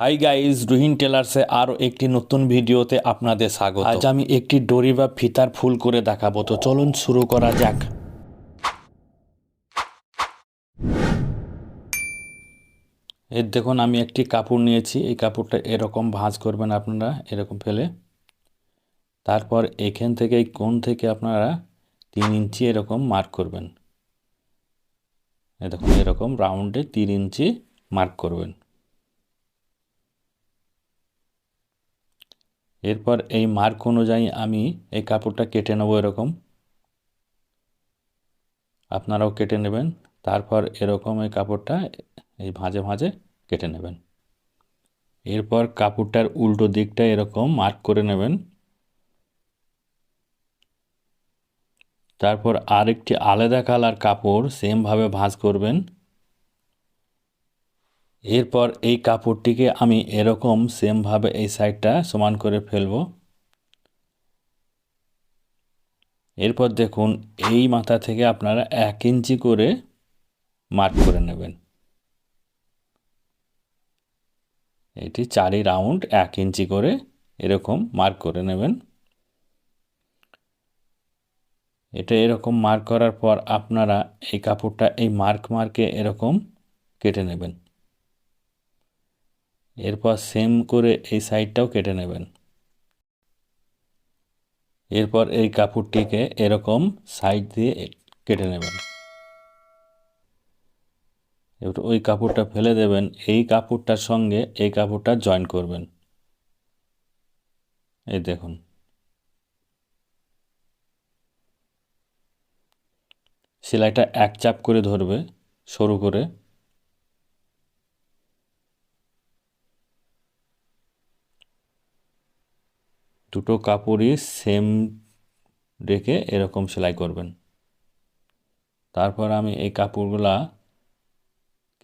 Hi guys Ruhin টেলার্সে আরও একটি নতুন ভিডিওতে আপনাদের স্বাগত। আজ আমি একটি ডরি বা ফিতার ফুল করে দেখাবো, তো চলুন শুরু করা যাক। এর দেখুন, আমি একটি কাপড় নিয়েছি, এই কাপড়টা এরকম ভাঁজ করবেন আপনারা, এরকম ফেলে। তারপর এখান থেকে, এই কোণ থেকে আপনারা তিন ইঞ্চি এরকম মার্ক করবেন। দেখুন, এরকম রাউন্ডে তিন ইঞ্চি মার্ক করবেন। এরপর এই মার্ক অনুযায়ী আমি এই কাপড়টা কেটে নেব এরকম। আপনারাও কেটে নেবেন, তারপর এরকম এই কাপড়টা এই ভাঁজে ভাঁজে কেটে নেবেন। এরপর কাপড়টার উল্টো দিকটা এরকম মার্ক করে নেবেন। তারপর আরেকটি আলাদা কালার কাপড় সেমভাবে ভাঁজ করবেন। এরপর এই কাপড়টিকে আমি এরকম সেমভাবে এই সাইডটা সমান করে ফেলব। এরপর দেখুন, এই মাথা থেকে আপনারা এক ইঞ্চি করে মার্ক করে নেবেন। এটি চারি রাউন্ড এক ইঞ্চি করে এরকম মার্ক করে নেবেন। এটা এরকম মার্ক করার পর আপনারা এই কাপড়টা এই মার্ক মার্কে এরকম কেটে নেবেন। এরপর সেম করে এই সাইডটাও কেটে নেবেন। এরপর এই কাপড়টিকে এরকম সাইড দিয়ে কেটে নেবেন। এবার ওই কাপড়টা ফেলে দেবেন, এই কাপড়টার সঙ্গে এই কাপড়টা জয়েন করবেন। এই দেখুন। সেলাইটা এক চাপ করে ধরবে, সরু করে। দুটো কাপড়ই সেম রেখে এরকম সেলাই করবেন। তারপর আমি এই কাপড়গুলা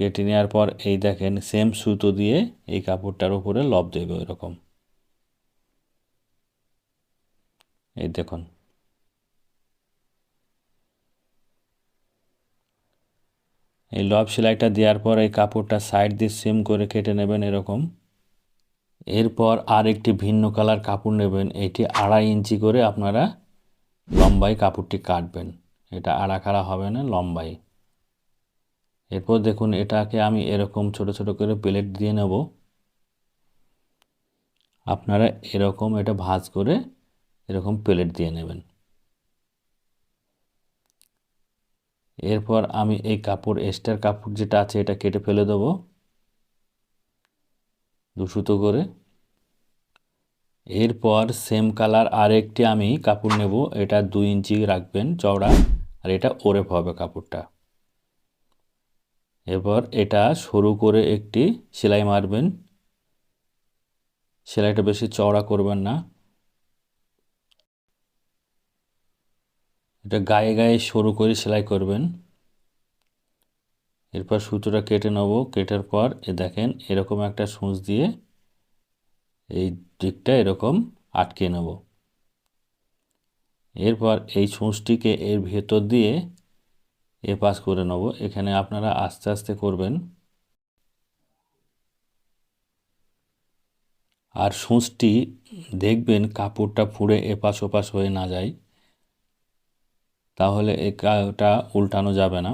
কেটে নেওয়ার পর এই দেখেন সেম সুতো দিয়ে এই কাপড়টার উপরে লব দেবে এরকম। এই দেখুন। এই লব সেলাইটা দেওয়ার পর এই কাপড়টা সাইড দিয়ে সেম করে কেটে নেবেন এরকম। এরপর আর একটি ভিন্ন কালার কাপড় নেবেন। এটি আড়াই ইঞ্চি করে আপনারা লম্বাই কাপড়টি কাটবেন। এটা আড়াখাড়া হবে না লম্বাই এরপর দেখুন, এটাকে আমি এরকম ছোট ছোট করে প্লেট দিয়ে নেব। আপনারা এরকম এটা ভাঁজ করে এরকম প্লেট দিয়ে নেবেন। এরপর আমি এই কাপড় এক্সট্রার কাপড় যেটা আছে, এটা কেটে ফেলে দেবো। দুসুতো করে। এরপর সেম কালার আরেকটি আমি কাপড় নেব। এটা দুই ইঞ্চি রাখবেন চওড়া, আর এটা ওরেপ হবে কাপড়টা। এরপর এটা সরু করে একটি সেলাই মারবেন। সেলাইটা বেশি চওড়া করবেন না। এটা গায়ে গায়ে সরু করে সেলাই করবেন। এরপর সুতোটা কেটে নেব। কেটার পর এ দেখেন এরকম একটা সূচ দিয়ে এই দিকটা এরকম আটকে নেব। এরপর এই সূচটিকে এর ভেতর দিয়ে এ পাস করে নেব। এখানে আপনারা আস্তে আস্তে করবেন। আর সূচটি দেখবেন কাপড়টা ফুঁড়ে এপাশ ওপাশ হয়ে না যায়। তাহলে এটা উল্টানো যাবে না।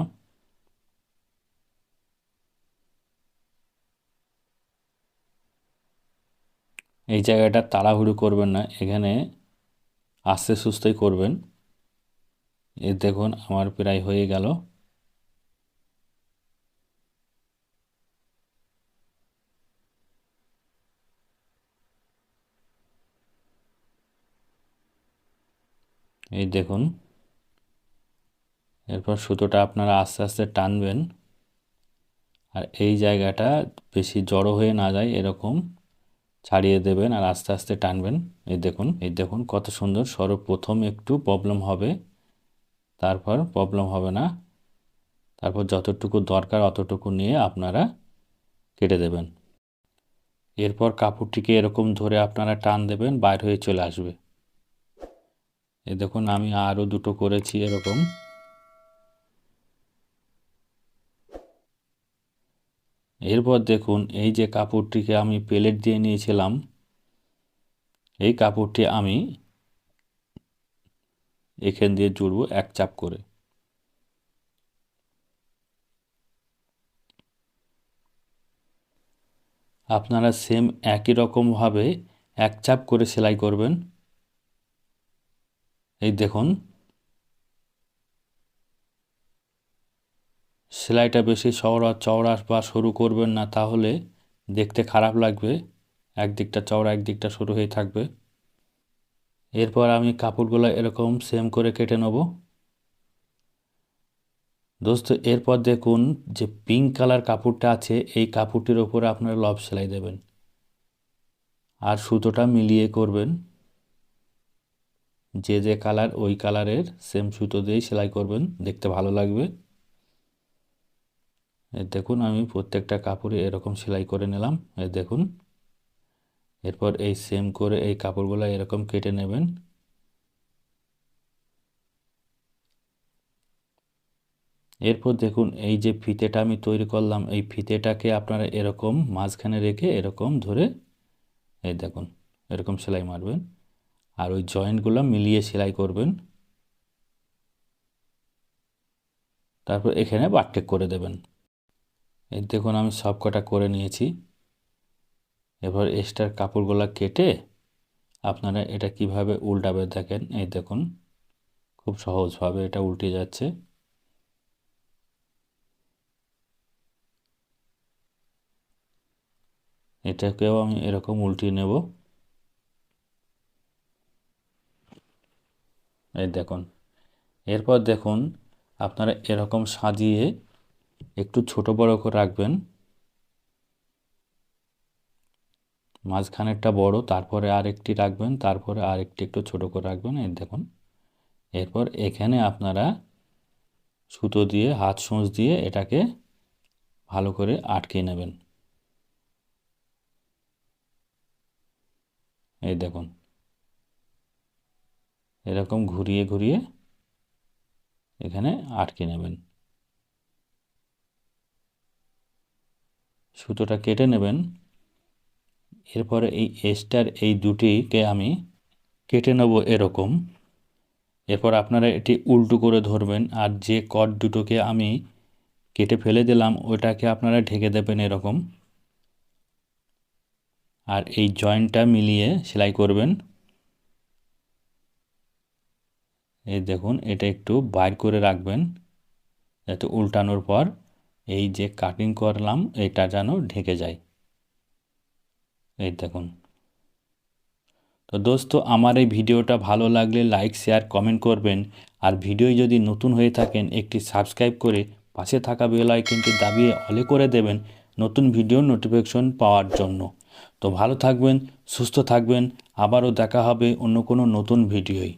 এই জায়গাটা তাড়াহুড়ো করবেন না, এখানে আস্তে সুস্থই করবেন। এ দেখুন, আমার প্রায় হয়ে গেল। এই দেখুন, এরপর সুতোটা আপনারা আস্তে আস্তে টানবেন। আর এই জায়গাটা বেশি জড়ো হয়ে না যায় এরকম। ছাড়িয়ে দেবেন আর আস্তে আস্তে টানবেন। এই দেখুন এই দেখুন কত সুন্দর সর্বপ্রথম একটু প্রবলেম হবে, তারপর প্রবলেম হবে না। তারপর যতটুকু দরকার অতটুকু নিয়ে আপনারা কেটে দেবেন। এরপর কাপড়টিকে এরকম ধরে আপনারা টান দেবেন, বাইর হয়ে চলে আসবে। এ দেখুন, আমি আরও দুটো করেছি এরকম। এরপর দেখুন, এই যে কাপড়টিকে আমি প্লেট দিয়ে নিয়েছিলাম, এই কাপড়টি আমি এখান দিয়ে জুড়ব এক চাপ করে। আপনারা সেম একই রকমভাবে এক চাপ করে সেলাই করবেন। এই দেখুন সেলাইটা বেশি চওড়া চওড়া বা সরু করবেন না, তাহলে দেখতে খারাপ লাগবে। একদিকটা চওড়া, একদিকটা সরু হয়ে থাকবে। এরপর আমি কাপড়গুলো এরকম সেম করে কেটে নেব। দোস্ত, এরপর দেখুন যে পিঙ্ক কালার কাপড়টা আছে, এই কাপড়টির ওপরে আপনারা লব সেলাই দেবেন। আর সুতোটা মিলিয়ে করবেন। যে যে কালার ওই কালারের সেম সুতো দিয়েই সেলাই করবেন, দেখতে ভালো লাগবে। দেখুন, আমি প্রত্যেকটা কাপড়ে এরকম সেলাই করে নিলাম। দেখুন, এরপর এই সেম করে এই কাপড়গুলো এরকম কেটে নেবেন। এরপর দেখুন, এই যে ফিতেটা আমি তৈরি করলাম, এই ফিতেটাকে আপনারা এরকম মাঝখানে রেখে এরকম ধরে, এই দেখুন, এরকম সেলাই মারবেন। আর ওই জয়েন্টগুলো মিলিয়ে সেলাই করবেন। তারপর এখানে বাটটেক করে দেবেন। এই দেখুন, আমি সব কটা করে নিয়েছি। এবার এক্সট্রার কাপড়গুলো কেটে আপনারা এটা কীভাবে উল্টাবে দেখেন। এই দেখুন, খুব সহজভাবে এটা উল্টে যাচ্ছে। এটাকেও আমি এরকম উল্টিয়ে নেব। এই দেখুন, এরপর দেখুন, আপনারা এরকম সাজিয়ে একটু ছোট বড় করে রাখবেন। মাঝখানেরটা বড়, তারপরে আরেকটি রাখবেন, তারপরে আরেকটি একটু ছোট করে রাখবেন। এই দেখুন, এরপর এখানে আপনারা সুতো দিয়ে, হাত সোঁচ দিয়ে এটাকে ভালো করে আটকে নেবেন। এই দেখুন, এরকম ঘুরিয়ে ঘুরিয়ে এখানে আটকে নেবেন। সুতোটা কেটে নেবেন। এরপরে এই এস্টার এই দুটিকে আমি কেটে নেব এরকম। এরপর আপনারা এটি উল্টো করে ধরবেন আর যে কট দুটোকে আমি কেটে ফেলে দিলাম, ওটাকে আপনারা ঢেকে দেবেন এরকম। আর এই জয়েন্টটা মিলিয়ে সেলাই করবেন। এই দেখুন, এটা একটু বাইর করে রাখবেন যাতে উল্টানোর পর এই যে কাটিং করলাম, এটা যেন ঢেকে যায়। এই দেখুন। তো দোস্ত, আমার এই ভিডিওটা ভালো লাগলে লাইক শেয়ার কমেন্ট করবেন। আর ভিডিও যদি নতুন হয়ে থাকেন, একটি সাবস্ক্রাইব করে পাশে থাকা বেল আইকনটি দাবিয়ে অলে করে দেবেন নতুন ভিডিও নোটিফিকেশন পাওয়ার জন্য। তো ভালো থাকবেন, সুস্থ থাকবেন। আবারও দেখা হবে অন্য কোনো নতুন ভিডিওয়।